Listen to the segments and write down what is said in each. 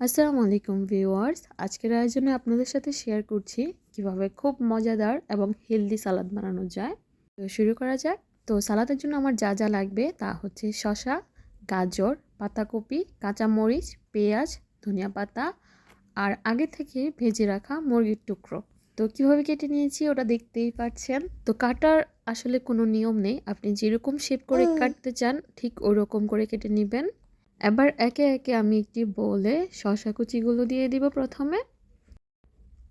আসসালামু আলাইকুম ভিউয়ার্স। আজকের আয়োজনে আপনাদের সাথে শেয়ার করছি কীভাবে খুব মজাদার এবং হেলদি সালাদ বানানো যায়। তো শুরু করা যাক। তো সালাদের জন্য আমার যা যা লাগবে তা হচ্ছে শসা গাজর পাতাকপি কাঁচামরিচ পেঁয়াজ ধনিয়া পাতা আর আগে থেকে ভেজে রাখা মুরগির টুকরো। তো কীভাবে কেটে নিয়েছি ওটা দেখতেই পাচ্ছেন। তো কাটার আসলে কোনো নিয়ম নেই। আপনি যেরকম শেপ করে কাটতে চান ঠিক ওরকম করে কেটে নেবেন। এবার একে একে আমি একটি বলে শশা কুচিগুলো দিয়ে দিব প্রথমে।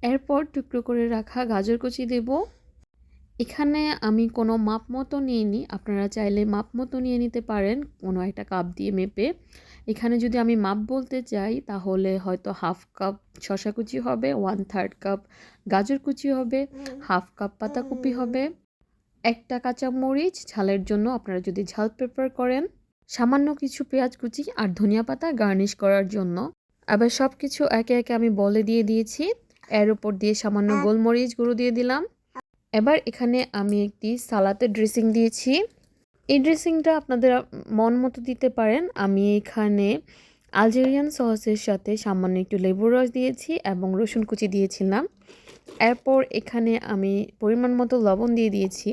এরপর টুকরো করে রাখা গাজর কুচি দেব। এখানে আমি কোনো মাপ মতো নিইনি, আপনারা চাইলে মাপ মতো নিয়ে নিতে পারেন, কোনো একটা কাপ দিয়ে মেপে। এখানে যদি আমি মাপ বলতে চাই, তাহলে হয়তো হাফ কাপ শশা কুচি হবে ওয়ান থার্ড কাপ গাজর কুচি হবে হাফ কাপ পাতাকপি হবে। একটা কাঁচা মরিচ ঝালের জন্য আপনারা যদি ঝাল প্রেফার করেন। সামান্য কিছু পেঁয়াজ কুচি আর ধনিয়া পাতা গার্নিশ করার জন্য। আবার সব কিছু একে একে আমি বলে দিয়ে দিয়েছি। এর উপর দিয়ে সামান্য গোলমরিচ গুঁড়ো দিয়ে দিলাম। এবার এখানে আমি একটি সালাতে ড্রেসিং দিয়েছি। এই ড্রেসিংটা আপনাদের মন মতো দিতে পারেন। আমি এখানে আলজেরিয়ান সসের সাথে সামান্য একটু লেবুর রস দিয়েছি এবং রসুন কুচি দিয়েছিলাম। এরপর এখানে আমি পরিমাণ মতো লবণ দিয়ে দিয়েছি।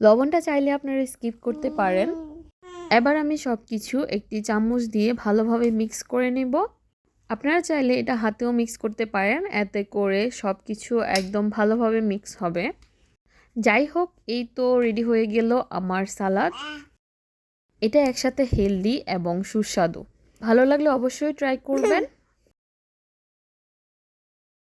লবণটা চাইলে আপনারা স্কিপ করতে পারেন। এবার আমি সব কিছু একটি চামচ দিয়ে ভালোভাবে মিক্স করে নেব। আপনারা চাইলে এটা হাতেও মিক্স করতে পারেন, এতে করে সব কিছু একদম ভালোভাবে মিক্স হবে। যাই হোক, এই তো রেডি হয়ে গেল আমার সালাদ এটা একসাথে হেলদি এবং সুস্বাদু। ভালো লাগলে অবশ্যই ট্রাই করবেন।